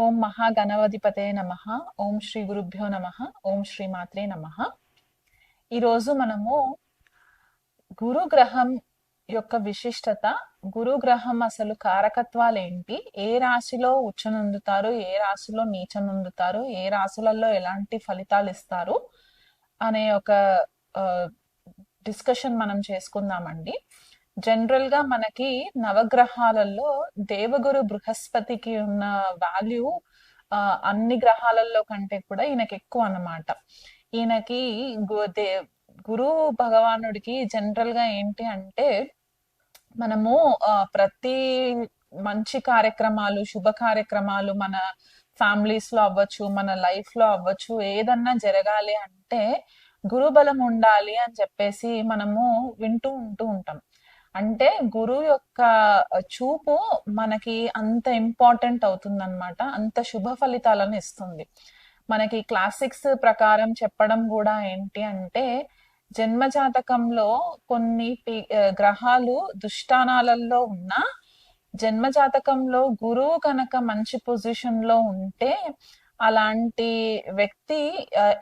ఓం మహాగణవధిపతే నమ. ఓం శ్రీ గురుభ్యో నమ. ఓం శ్రీ మాత్రే నమ. ఈరోజు మనము గురుగ్రహం యొక్క విశిష్టత గురుగ్రహం అసలు కారకత్వాలు ఏంటి ఏ రాశిలో ఉచ్చనుందుతారు ఏ రాశిలో నీచనుందుతారు ఏ రాశులలో ఎలాంటి ఫలితాలు ఇస్తారు అనే ఒక డిస్కషన్ మనం చేసుకుందామండి. జనరల్గా మనకి నవగ్రహాలలో దేవగురు బృహస్పతికి ఉన్న వాల్యూ అన్ని గ్రహాలలో కంటే కూడా ఈయనకి ఎక్కువ అన్నమాట. ఈయనకి గురు భగవానుడికి జనరల్గా ఏంటి అంటే మనము ప్రతి మంచి కార్యక్రమాలు శుభ కార్యక్రమాలు మన ఫ్యామిలీస్లో అవ్వచ్చు మన లైఫ్లో అవ్వచ్చు ఏదన్నా జరగాలి అంటే గురుబలం ఉండాలి అని చెప్పేసి మనము వింటూ ఉంటూ ఉంటాం. అంటే గురువు యొక్క చూపు మనకి అంత ఇంపార్టెంట్ అవుతుందన్నమాట. అంత శుభ ఫలితాలను ఇస్తుంది. మనకి క్లాసిక్స్ ప్రకారం చెప్పడం కూడా ఏంటి అంటే జన్మ జాతకంలో కొన్ని గ్రహాలు దుష్టానాలలో ఉన్నా జన్మ జాతకంలో గురువు కనుక మంచి పొజిషన్లో ఉంటే అలాంటి వ్యక్తి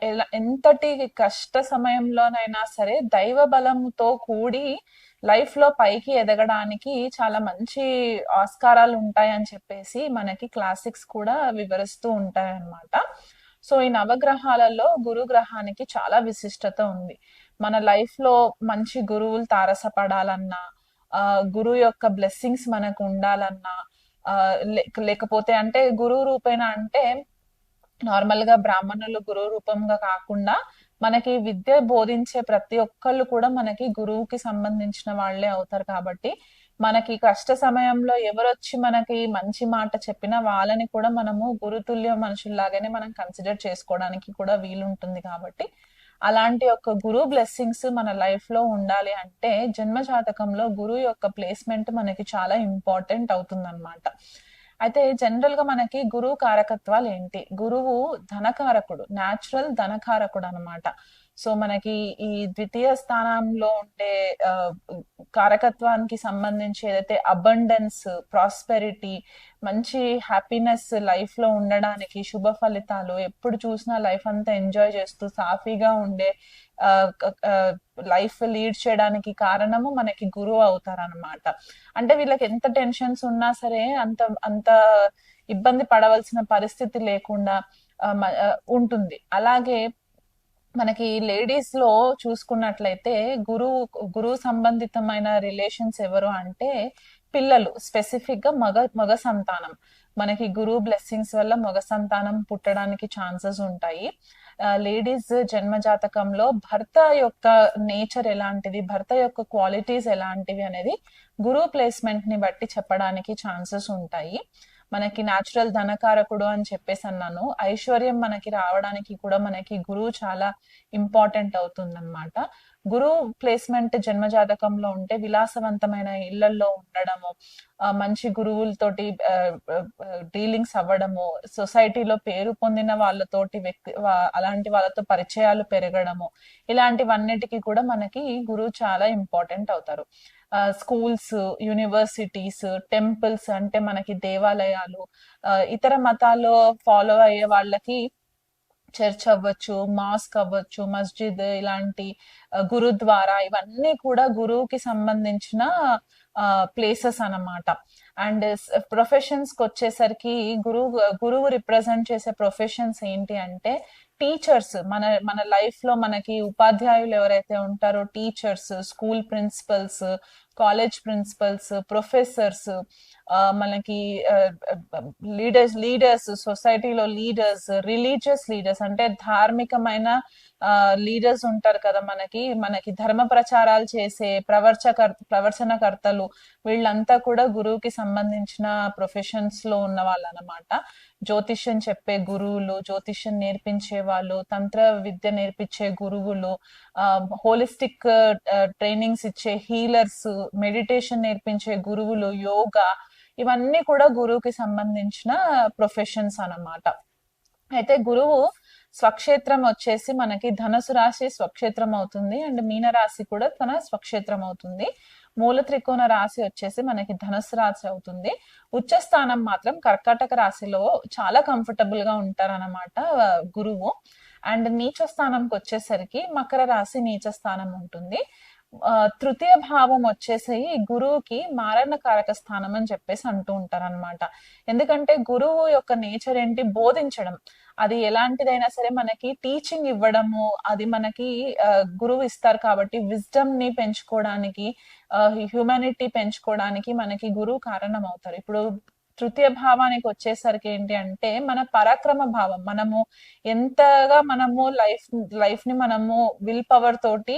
ఎలా- ఎంతటి కష్ట సమయంలోనైనా సరే దైవ బలంతో కూడి లైఫ్లో పైకి ఎదగడానికి చాలా మంచి ఆస్కారాలు ఉంటాయని చెప్పేసి మనకి క్లాసిక్స్ కూడా వివరిస్తూ ఉంటాయన్నమాట. సో ఈ నవగ్రహాలలో గురు గ్రహానికి చాలా విశిష్టత ఉంది. మన లైఫ్లో మంచి గురువులు తారసపడాలన్నా ఆ గురువు యొక్క బ్లెస్సింగ్స్ మనకు ఉండాలన్నా లేకపోతే అంటే గురువు రూపేణ అంటే నార్మల్గా బ్రాహ్మణులు గురువు రూపంగా కాకుండా మనకి విద్య బోధించే ప్రతి ఒక్కళ్ళు కూడా మనకి గురువుకి సంబంధించిన వాళ్ళే అవుతారు కాబట్టి మనకి కష్ట సమయంలో ఎవరొచ్చి మనకి మంచి మాట చెప్పినా వాళ్ళని కూడా మనము గురుతుల్య మనుషుల్లాగానే మనం కన్సిడర్ చేసుకోవడానికి కూడా వీలుంటుంది కాబట్టి అలాంటి ఒక గురువు బ్లెస్సింగ్స్ మన లైఫ్లో ఉండాలి అంటే జన్మ జాతకంలో గురువు యొక్క ప్లేస్మెంట్ మనకి చాలా ఇంపార్టెంట్ అవుతుంది అయితే జనరల్గా మనకి గురువు కారకత్వాలు ఏంటి? గురువు ధనకారకుడు న్యాచురల్ ధనకారకుడు అన్నమాట. సో మనకి ఈ ద్వితీయ స్థానంలో ఉండే కారకత్వానికి సంబంధించి ఏదైతే అబండెన్స్ ప్రాస్పెరిటీ మంచి హ్యాపీనెస్ లైఫ్లో ఉండడానికి శుభ ఫలితాలు ఎప్పుడు చూసినా లైఫ్ అంతా ఎంజాయ్ చేస్తూ సాఫీగా ఉండే లైఫ్ లీడ్ చేయడానికి కారణము మనకి గురువు అవుతారనమాట అంటే వీళ్ళకి ఎంత టెన్షన్స్ ఉన్నా సరే అంత అంత ఇబ్బంది పడవలసిన పరిస్థితి లేకుండా ఉంటుంది. అలాగే మనకి లేడీస్లో చూసుకున్నట్లయితే గురువు గురువు సంబంధితమైన రిలేషన్స్ ఎవరు అంటే పిల్లలు స్పెసిఫిక్గా మగ మగ సంతానం. మనకి గురువు బ్లెస్సింగ్స్ వల్ల మగ సంతానం పుట్టడానికి ఛాన్సెస్ ఉంటాయి. లేడీస్ జన్మ జాతకంలో భర్త యొక్క నేచర్ ఎలాంటిది భర్త యొక్క క్వాలిటీస్ ఎలాంటివి అనేది గురువు ప్లేస్మెంట్ని బట్టి చెప్పడానికి ఛాన్సెస్ ఉంటాయి. మనకి న్యాచురల్ ధనకారకుడు అని చెప్పేసి అన్నాను. ఐశ్వర్యం మనకి రావడానికి కూడా మనకి గురువు చాలా ఇంపార్టెంట్ అవుతుంది అనమాట గురువు ప్లేస్మెంట్ జన్మ జాతకంలో ఉంటే విలాసవంతమైన ఇళ్ళలో ఉండడము ఆ, మంచి గురువులతోటి డీలింగ్స్ అవ్వడము సొసైటీలో పేరు పొందిన వాళ్ళతోటి వ్యక్తి అలాంటి వాళ్ళతో పరిచయాలు పెరగడము ఇలాంటివన్నిటికీ కూడా మనకి గురువు చాలా ఇంపార్టెంట్ అవుతారు. స్కూల్స్ యూనివర్సిటీస్ టెంపుల్స్ అంటే మనకి దేవాలయాలు ఇతర మతాల్లో ఫాలో అయ్యే వాళ్ళకి చర్చ్ అవ్వచ్చు మాస్క్ అవ్వచ్చు మస్జిద్ ఇలాంటి గురుద్వారా ఇవన్నీ కూడా గురువుకి సంబంధించిన ప్లేసెస్ అన్నమాట. అండ్ ప్రొఫెషన్స్కి వచ్చేసరికి గురువు గురువు రిప్రజెంట్ చేసే ప్రొఫెషన్స్ ఏంటి అంటే టీచర్స్ మన మన లైఫ్లో మనకి ఉపాధ్యాయులు ఎవరైతే ఉంటారో teachers school principals college principals professors మనకి లీడర్స్ లీడర్స్ సొసైటీలో లీడర్స్ రిలీజియస్ లీడర్స్ అంటే ధార్మికమైన లీడర్స్ ఉంటారు కదా మనకి. మనకి ధర్మ ప్రచారాలు చేసే ప్రవర్చకర్ ప్రవర్చనకర్తలు వీళ్ళంతా కూడా గురువుకి సంబంధించిన ప్రొఫెషన్స్లో ఉన్న వాళ్ళు అనమాట జ్యోతిష్యం చెప్పే గురువులు జ్యోతిష్యం నేర్పించే వాళ్ళు తంత్ర విద్య నేర్పించే గురువులు హోలిస్టిక్ ట్రైనింగ్స్ ఇచ్చే హీలర్స్ మెడిటేషన్ నేర్పించే గురువులు యోగా ఇవన్నీ కూడా గురువుకి సంబంధించిన ప్రొఫెషన్స్ అన్నమాట. అయితే గురువు స్వక్షేత్రం వచ్చేసి మనకి ధనుసు రాశి స్వక్షేత్రం అవుతుంది అండ్ మీన రాశి కూడా తన స్వక్షేత్రం అవుతుంది. మూల త్రికోణ రాశి వచ్చేసి మనకి ధనుసు రాశి అవుతుంది. ఉచ్చ స్థానం మాత్రం కర్కాటక రాశిలో చాలా కంఫర్టబుల్గా ఉంటారన్నమాట గురువు. అండ్ నీచ స్థానంకి వచ్చేసరికి మకర రాశి నీచ స్థానం ఉంటుంది. తృతీయ భావం వచ్చేసి గురువుకి మారణకారక స్థానం అని చెప్పేసి అంటూ ఉంటారు అనమాట ఎందుకంటే గురువు యొక్క నేచర్ ఏంటి? బోధించడం. అది ఎలాంటిదైనా సరే మనకి టీచింగ్ ఇవ్వడము అది మనకి గురువు ఇస్తారు కాబట్టి విజ్డమ్ని పెంచుకోవడానికి హ్యూమానిటీ పెంచుకోవడానికి మనకి గురువు కారణం అవుతారు ఇప్పుడు తృతీయ భావానికి వచ్చేసరికి ఏంటి అంటే మన పరాక్రమ భావం. మనము ఎంతగా మనము లైఫ్ లైఫ్ని మనము విల్ పవర్ తోటి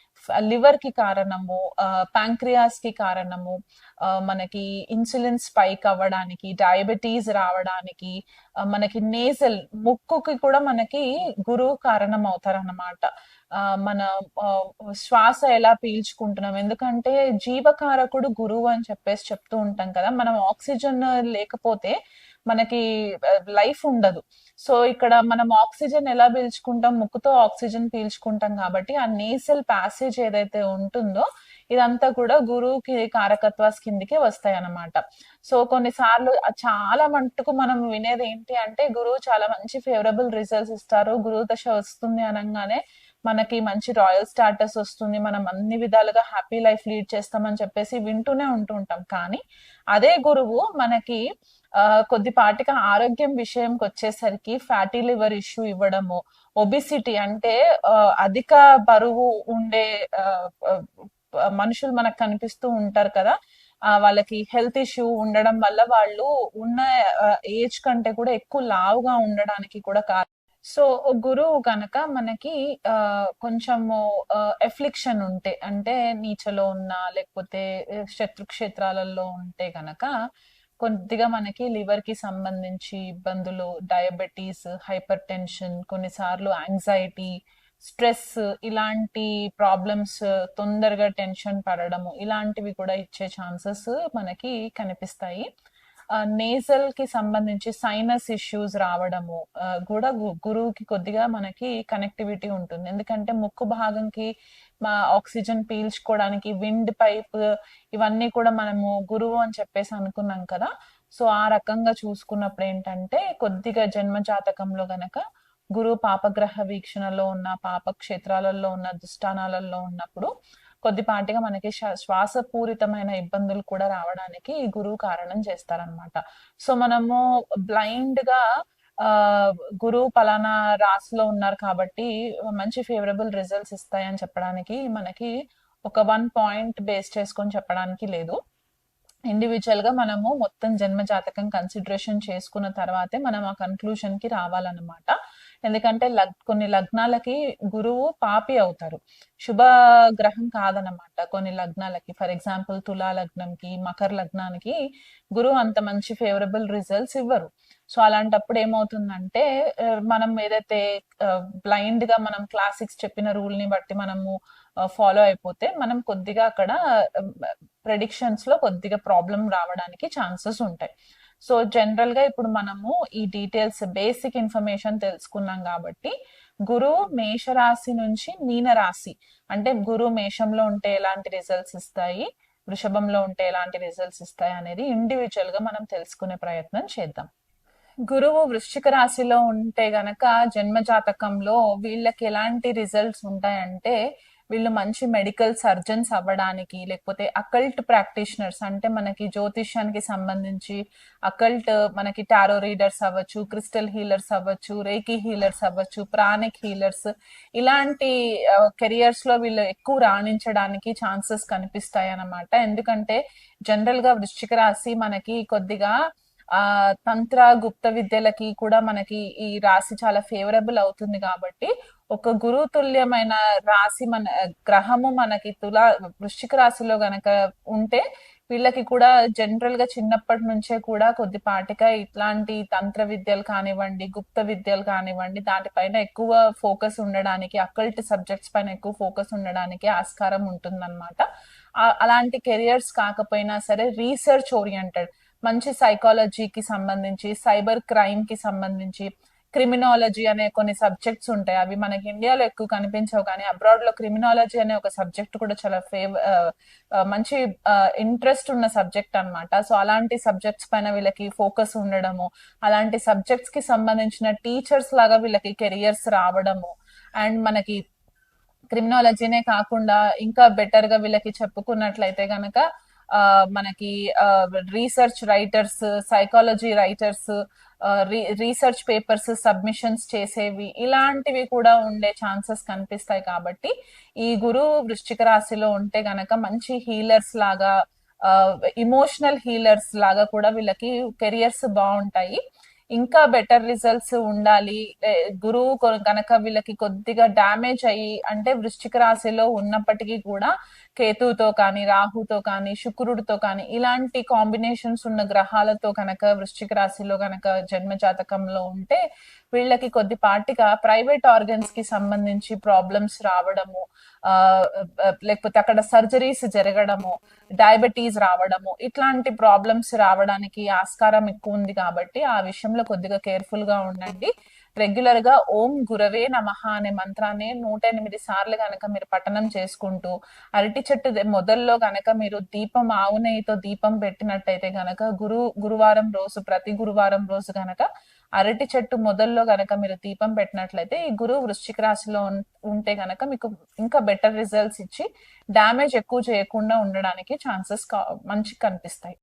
లివర్కి కారణము ప్యాంక్రియాస్కి కారణము ఆ, మనకి ఇన్సులిన్ స్పైక్ అవ్వడానికి డయాబెటీస్ రావడానికి మనకి నేజల్ ముక్కుకి కూడా మనకి గురువు కారణం అవుతారన్నమాట మన శ్వాస ఎలా పీల్చుకుంటున్నాం. ఎందుకంటే జీవకారకుడు గురువు అని చెప్పేసి చెప్తూ ఉంటాం కదా. మనం ఆక్సిజన్ లేకపోతే మనకి లైఫ్ ఉండదు. సో ఇక్కడ మనం ఆక్సిజన్ ఎలా పీల్చుకుంటాం? ముక్కుతో ఆక్సిజన్ పీల్చుకుంటాం కాబట్టి ఆ నేసల్ ప్యాసేజ్ ఏదైతే ఉంటుందో ఇదంతా కూడా గురువుకి కారకత్వాస్ కిందికే వస్తాయి అన్నమాట సో కొన్నిసార్లు చాలా మట్టుకు మనం వినేది ఏంటి అంటే గురువు చాలా మంచి ఫేవరబుల్ రిజల్ట్స్ ఇస్తారు. గురువు దశ వస్తుంది అనగానే మనకి మంచి రాయల్ స్టాటస్ వస్తుంది. మనం అన్ని విధాలుగా హ్యాపీ లైఫ్ లీడ్ చేస్తామని చెప్పేసి వింటూనే ఉంటూ ఉంటాం. కానీ అదే గురువు మనకి కొద్దిపాటిగా ఆరోగ్యం విషయంకి వచ్చేసరికి ఫ్యాటీ లివర్ ఇష్యూ ఇవ్వడము ఒబిసిటీ అంటే అధిక బరువు ఉండే మనుషులు మనకు కనిపిస్తూ ఉంటారు కదా వాళ్ళకి హెల్త్ ఇష్యూ ఉండడం వల్ల వాళ్ళు ఉన్న ఏజ్ కంటే కూడా ఎక్కువ లావుగా ఉండడానికి కూడా కారణం సో గురువు కనుక మనకి ఆ కొంచెము ఎఫ్లిక్షన్ ఉంటే అంటే నీచలో ఉన్న లేకపోతే శత్రు క్షేత్రాలలో ఉంటే గనక కొద్దిగా మనకి లివర్కి సంబంధించి ఇబ్బందులు డయాబెటీస్ హైపర్ టెన్షన్ కొన్నిసార్లు యాంగ్జైటీ స్ట్రెస్ ఇలాంటి ప్రాబ్లమ్స్ తొందరగా టెన్షన్ పడడము ఇలాంటివి కూడా ఇచ్చే ఛాన్సెస్ మనకి కనిపిస్తాయి. నేజల్కి సంబంధించి సైనస్ ఇష్యూస్ రావడము కూడా గు- గురువుకి కొద్దిగా మనకి కనెక్టివిటీ ఉంటుంది. ఎందుకంటే ముక్కు భాగంకి మా ఆక్సిజన్ పీల్చుకోవడానికి విండ్ పైప్ ఇవన్నీ కూడా మనము గురువు అని చెప్పేసి అనుకున్నాం కదా. సో ఆ రకంగా చూసుకున్నప్పుడు ఏంటంటే కొద్దిగా జన్మ జాతకంలో గనక గురువు పాపగ్రహ వీక్షణలో ఉన్న పాప క్షేత్రాలలో ఉన్న దుష్టానాలలో ఉన్నప్పుడు కొద్దిపాటిగా మనకి శ్వా- శ్వాసపూరితమైన ఇబ్బందులు కూడా రావడానికి ఈ గురువు కారణం చేస్తారనమాట సో మనము బ్లైండ్గా గురువు పలానా రాశిలో ఉన్నారు కాబట్టి మంచి ఫేవరబుల్ రిజల్ట్స్ ఇస్తాయని చెప్పడానికి మనకి ఒక వన్ పాయింట్ బేస్ చేసుకొని చెప్పడానికి లేదు. ఇండివిజువల్గా మనము మొత్తం జన్మ జాతకం కన్సిడరేషన్ చేసుకున్న తర్వాతే మనం ఆ కన్క్లూషన్కి రావాలన్నమాట. ఎందుకంటే లగ్ కొన్ని లగ్నాలకి గురువు పాపి అవుతారు. శుభ గ్రహం కాదనమాట కొన్ని లగ్నాలకి. ఫర్ ఎగ్జాంపుల్ తులా లగ్నంకి మకర లగ్నానికి గురువు అంత మంచి ఫేవరబుల్ రిజల్ట్స్ ఇవ్వరు. సో అలాంటప్పుడు ఏమవుతుందంటే మనం ఏదైతే బ్లైండ్గా మనం క్లాసిక్స్ చెప్పిన రూల్ని బట్టి మనము ఫాలో అయిపోతే మనం కొద్దిగా అక్కడ ప్రెడిక్షన్స్లో కొద్దిగా ప్రాబ్లం రావడానికి ఛాన్సెస్ ఉంటాయి. సో జనరల్గా ఇప్పుడు మనము ఈ డీటెయిల్స్ బేసిక్ ఇన్ఫర్మేషన్ తెలుసుకున్నాం కాబట్టి గురువు మేషరాశి నుంచి మీన రాశి అంటే గురువు మేషంలో ఉంటే ఎలాంటి రిజల్ట్స్ ఇస్తాయి వృషభంలో ఉంటే ఎలాంటి రిజల్ట్స్ ఇస్తాయి అనేది ఇండివిజువల్గా మనం తెలుసుకునే ప్రయత్నం చేద్దాం. గురువు వృశ్చిక రాశిలో ఉంటే గనక జన్మ జాతకంలో వీళ్ళకి ఎలాంటి రిజల్ట్స్ ఉంటాయంటే వీళ్ళు మంచి మెడికల్ సర్జన్స్ అవ్వడానికి లేకపోతే అకల్ట్ ప్రాక్టీషనర్స్ అంటే మనకి జ్యోతిష్యానికి సంబంధించి అకల్ట్ మనకి టారో రీడర్స్ అవ్వచ్చు క్రిస్టల్ హీలర్స్ అవ్వచ్చు రేకి హీలర్స్ అవ్వచ్చు ప్రాణిక్ హీలర్స్ ఇలాంటి కెరియర్స్లో వీళ్ళు ఎక్కువ రాణించడానికి ఛాన్సెస్ కనిపిస్తాయి అన్నమాట ఎందుకంటే జనరల్గా వృశ్చిక రాశి మనకి కొద్దిగా ఆ తంత్ర గుప్త విద్యలకి కూడా మనకి ఈ రాశి చాలా ఫేవరబుల్ అవుతుంది కాబట్టి ఒక గురు తుల్యమైన రాశి మన గ్రహము మనకి తులా వృశ్చిక రాశిలో గనక ఉంటే వీళ్ళకి కూడా జనరల్గా చిన్నప్పటి నుంచే కూడా కొద్దిపాటిగా ఇట్లాంటి తంత్ర విద్యలు కానివ్వండి గుప్త విద్యలు కానివ్వండి దాటిపైన ఎక్కువ ఫోకస్ ఉండడానికి అకల్ట్ సబ్జెక్ట్స్ పైన ఎక్కువ ఫోకస్ ఉండడానికి ఆస్కారం ఉంటుందన్నమాట. అలాంటి కెరియర్స్ కాకపోయినా సరే రీసెర్చ్ ఓరియంటెడ్ మంచి సైకాలజీకి సంబంధించి సైబర్ క్రైమ్కి సంబంధించి క్రిమినాలజీ అనే కొన్ని సబ్జెక్ట్స్ ఉంటాయి. అవి మనకి ఇండియాలో ఎక్కువ కనిపించవు కానీ అబ్రాడ్లో క్రిమినాలజీ అనే ఒక సబ్జెక్ట్ కూడా చాలా ఫేవ మంచి ఇంట్రెస్ట్ ఉన్న సబ్జెక్ట్ అన్నమాట. సో అలాంటి సబ్జెక్ట్స్ పైన వీళ్ళకి ఫోకస్ ఉండడము అలాంటి సబ్జెక్ట్స్కి సంబంధించిన టీచర్స్ లాగా వీళ్ళకి కెరియర్స్ రావడము అండ్ మనకి క్రిమినాలజీనే కాకుండా ఇంకా బెటర్గా వీళ్ళకి చెప్పుకున్నట్లయితే గనక మనకి research writers psychology writers research papers submissions చేసేవి ఇలాంటివి కూడా ఉండే ఛాన్సెస్ కనిపిస్తాయి కాబట్టి ఈ గురువు వృశ్చిక రాశిలో ఉంటే గనక మంచి హీలర్స్ లాగా ఇమోషనల్ హీలర్స్ లాగా కూడా వీళ్ళకి కెరియర్స్ బాగుంటాయి. ఇంకా బెటర్ రిజల్ట్స్ ఉండాలి. గురువు కనుక గనక వీళ్ళకి కొద్దిగా డ్యామేజ్ అయ్యి అంటే వృశ్చిక రాశిలో ఉన్నప్పటికీ కూడా కేతువుతో కానీ రాహుతో కానీ శుక్రుడితో కానీ ఇలాంటి కాంబినేషన్స్ ఉన్న గ్రహాలతో కనుక వృశ్చిక రాశిలో కనుక జన్మ జాతకంలో ఉంటే వీళ్ళకి కొద్దిపాటిగా ప్రైవేట్ ఆర్గన్స్కి సంబంధించి ప్రాబ్లమ్స్ రావడము ఆ, ఆ, లేకపోతే అక్కడ సర్జరీస్ జరగడము డయాబెటీస్ రావడము ఇట్లాంటి ప్రాబ్లమ్స్ రావడానికి ఆస్కారం ఎక్కువ ఉంది కాబట్టి ఆ విషయంలో కొద్దిగా కేర్ఫుల్గా ఉండండి. రెగ్యులర్గా ఓం గురవే నమః అనే మంత్రాన్ని నూట ఎనిమిది సార్లు గనక మీరు పఠనం చేసుకుంటూ అరటి చెట్టు మొదల్లో గనక మీరు దీపం ఆవు నెయ్యితో దీపం పెట్టినట్టయితే గనక గురు గురువారం రోజు ప్రతి గురువారం రోజు గనక అరటి చెట్టు మొదల్లో గనక మీరు దీపం పెట్టినట్లయితే ఈ గురువు వృశ్చిక రాశిలో ఉంటే గనక మీకు ఇంకా బెటర్ రిజల్ట్స్ ఇచ్చి డ్యామేజ్ ఎక్కువ చేయకుండా ఉండడానికి ఛాన్సెస్ మంచి కనిపిస్తాయి.